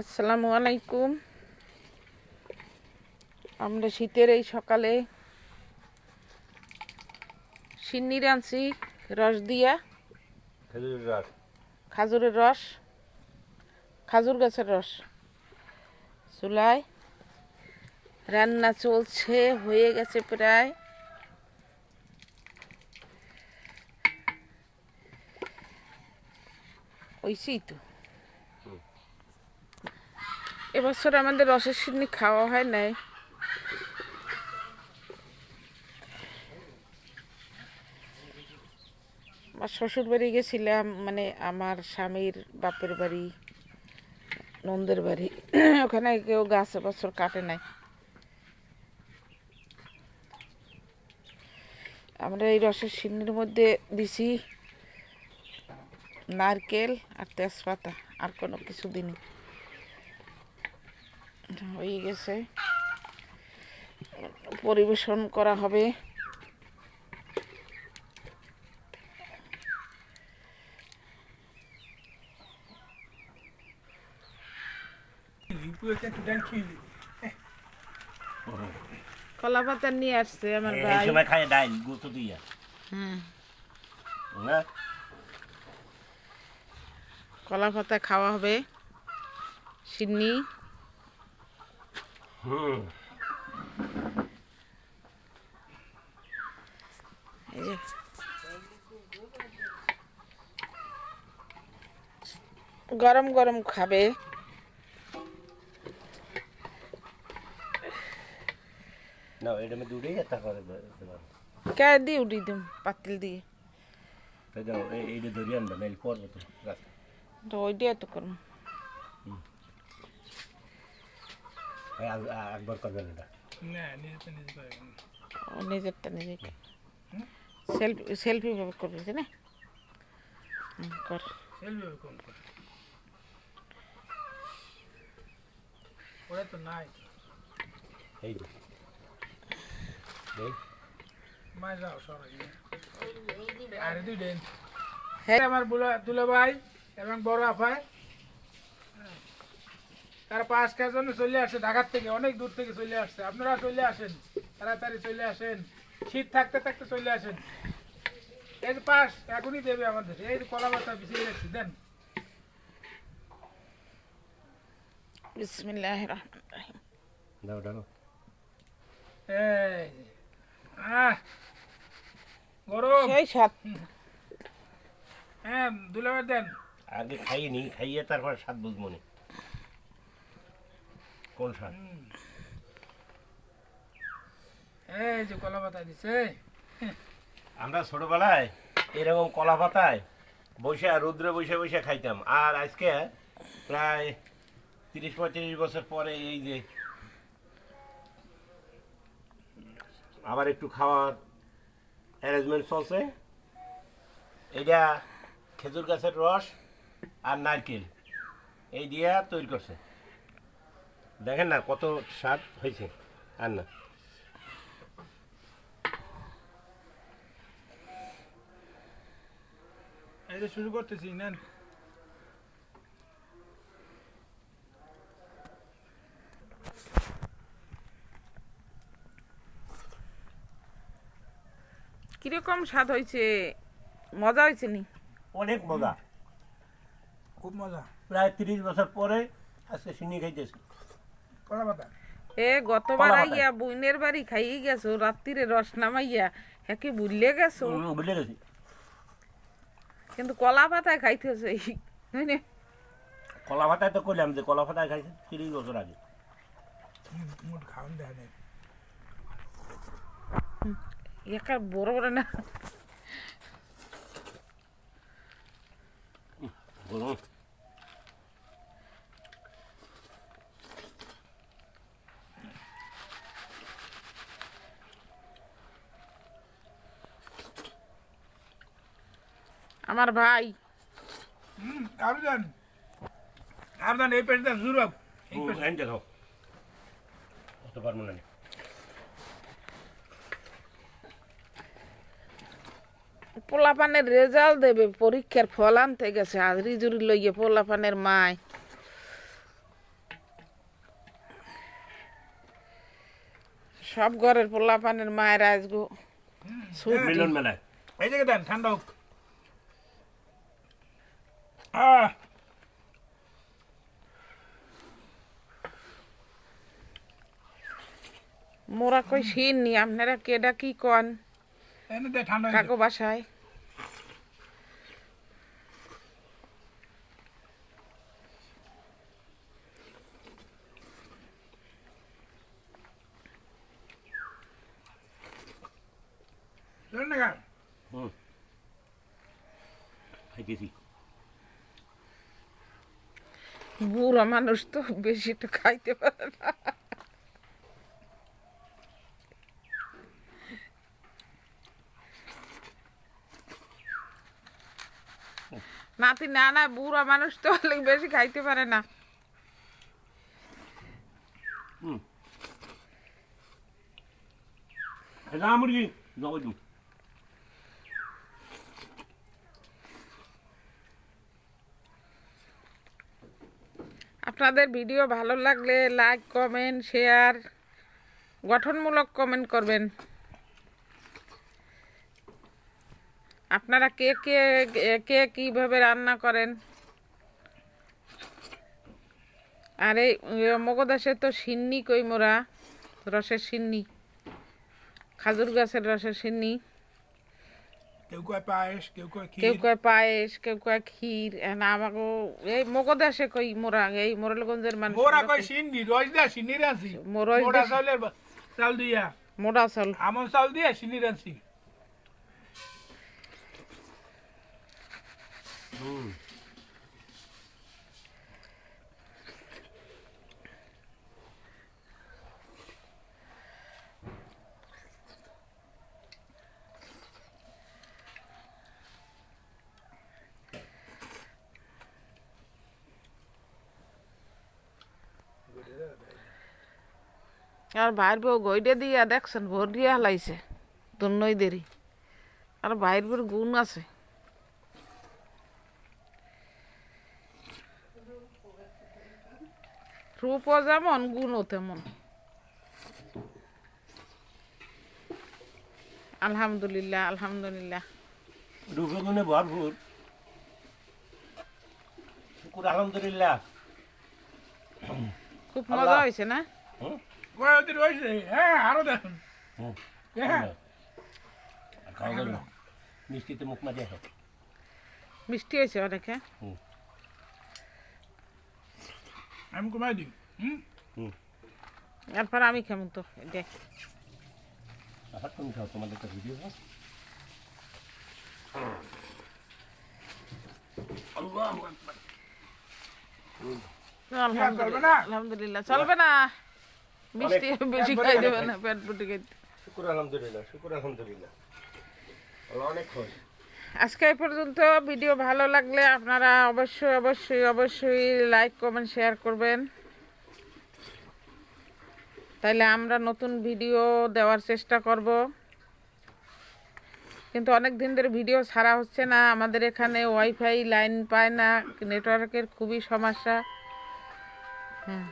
আসসালামু আলাইকুম। আমরা শীতের এই সকালে সিন্নি রাঁধছি রস দিয়া। খেজুরের রস। খাজুরের রস খাজুর গাছের রস। চুলায় রান্না চলছে হয়ে গেছে প্রায়। ওইসই তো। এবছর আমাদের রসের সিন্নি খাওয়া হয় নাই। আমার শ্বশুর বাড়ি গেছিলাম মানে আমার স্বামীর বাপের বাড়ি, নন্দের বাড়ি। ওখানে কেউ গাছ এবছর কাটে নাই। আমরা এই রসের সিন্নির মধ্যে দিছি নারকেল আর তেজপাতা, আর কোনো কিছু দিনই হয়ে গেছে। পরিবেশন করা হবে। কলা পাতা নিয়ে আসছে আমার এই ভাই। সময় খায় ডাইল গুঁতো দিয়া। হুম। না? কলা পাতা খাওয়া হবে। সিন্নি। এই গরম গরম খাবে। না এটা আমি দূরেই তারপরে দেবার কে দিয়ে উঠি দিম? পাতিল দিয়ে। এইটা ধরে আনবা নাইলে পড়ব তো ওই দিয়ে তো করুন এই আগ- আ- একবার করবেন এটা। ও নিজেরটা নিজেকে। সেলফি সেলফি ভাবে করবি তাই না? হুম, কর। এই যে। এই হ্যাঁ আমার বুলা- দুলা ভাই এবং বড় আফাই তারা পাঁচ জন চলে আসে ঢাকার থেকে অনেক দূর থেকে চলে আসছে আপনারা চলে আসেন তাড়াতাড়ি চলে আসেন। শীত থাকতে থাকতে চলে আসেন। এই যে পাস এখনই দেবে আমাদের। এই যে কলা পাতা বিছিয়ে রাখছি দেন। বিসমিল্লাহ রহমান রাহিম। দাও দাও। এই আহ গরম। সেই সাত হ্যাঁ দেন। আগে খাইয়ে নি খাইয়ে তারপর স্বাদ বুঝব নি। কোন এই যে কলা পাতা দিছে। আমরা ছোটবেলায় এরকম কলা পাতায় বসে রৌদ্রে বসে বসে খাইতাম। আর আজকে প্রায় তিরিশ পঁয়ত্রিশ বছর পরে এই যে আবার একটু খাওয়ার অ্যারেঞ্জমেন্ট চলছে। এটা খেজুর গাছের রস আর নারকেল। এই দিয়া তৈরি করছে। দেখেন না কত স্বাদ হয়েছে আর না। এই যে শুরু করতেছি নেন। কীরকম স্বাদ হয়েছে? মজা হয়েছে নি? অনেক মজা। খুব মজা। প্রায় তিরিশ বছর পরে আজকে সিন্নি খাইতেছি। এ গতবার পাতা। আইয়া বইনের বাড়ি খাইয়ে গেছো রাত্রিরে রস নামাইয়া গেছো? হুম, বুঝলে গেছি। কিন্তু কলা পাতায় খাইতেছে? কলা ভাতায় তো করলাম যে কলা ভাতায় খাইছি তিরিশ বছর আগে। একা বড় বড় না। আমার ভাই। আবেদন আবেদন এই পেটে শুরু হোক পারব না পোলাপানের রেজাল্ট দেবে পরীক্ষার ফল আনতে গেছে আর রিজুরি লইয়ে পোলাপানের মায়। সব ঘরের পোলাপানের মায়ের আসব মিলন মেলায়। এই জায়গায় দেন ঠান্ডা হোক। আহ, মোরা কই শিননি আপনারা কেডা কি কন? এনে দে ঠান্ডা কাকো বাসায়। না কেন? খাইতেছি। বুড়া মানুষ তো বেশি তো খাইতে পারে না। নাতি না না বুড়া মানুষ তো অনেক বেশি খাইতে পারে না। এটা মুরগি, জবাই আপনাদের ভিডিও ভালো লাগলে লাইক, কমেন্ট, শেয়ার, গঠনমূলক কমেন্ট করবেন। আপনারা কে কে কে কীভাবে রান্না করেন? আর এই মগদাসে তো সিন্নি কই মোরা? রসের সিন্নি। খাজুর গাছের রসের সিন্নি। কেউ কয় পায়েস কেউ কয় কেউ ক্ষীর কয় পায়েস কেউ কয় ক্ষীর এখন আমাকে এই মগদাসে কই মোরা এই মোরালগঞ্জের মানুষ মোরা কয় সিন্নি রস দিয়া সিন্নি রাঁধছি। মোরা চাউলের চাউল চাল দিয়া। মোরা চল আমন চাউল দিয়া সিন্নি রাঁধছি। আর ভাইয়ের বউ গইডে দিয়া দেখছেন ভোর দিয়া হালাইছে দুনই দেরি। আর ভাইয়ের বউর গুণ আছে। রূপও যেমন গুণও তেমন। আলহামদুলিল্লাহ আলহামদুলিল্লাহ। রূপগুণে ভরপুর। আলহামদুলিল্লাহ। খুব মজা হয়েছে না? ওদের হ্যাঁ আরও দেখুন। হুম। হ্যাঁ। আর খাওয়া গেল না মিষ্টিতে মুখ মারিয়া খাও। মিষ্টি হয়েছে অনেকে। আমি কমাই দিই। হুম? এরপর আমি কেমন তো দেখ। আবার তুমি খাও তোমাদের তো ভিডিও হয়? আলহামদুলিল্লাহ। চলবে না। মিষ্টি বেশি খাই দেবে না পেট ফুটে খাইতে শুকুর আলহামদুলিল্লাহ শুকুর আলহামদুলিল্লাহ। অনেক খুশ আজকে এই পর্যন্ত ভিডিও ভালো লাগলে আপনারা অবশ্যই অবশ্যই অবশ্যই লাইক কমেন্ট শেয়ার করবেন। তাইলে আমরা নতুন ভিডিও দেওয়ার চেষ্টা করব। কিন্তু অনেক দিন ধরে ভিডিও ছাড়া হচ্ছে না। আমাদের এখানে ওয়াইফাই লাইন পায় না। নেটওয়ার্কের খুবই সমস্যা। হ্যাঁ।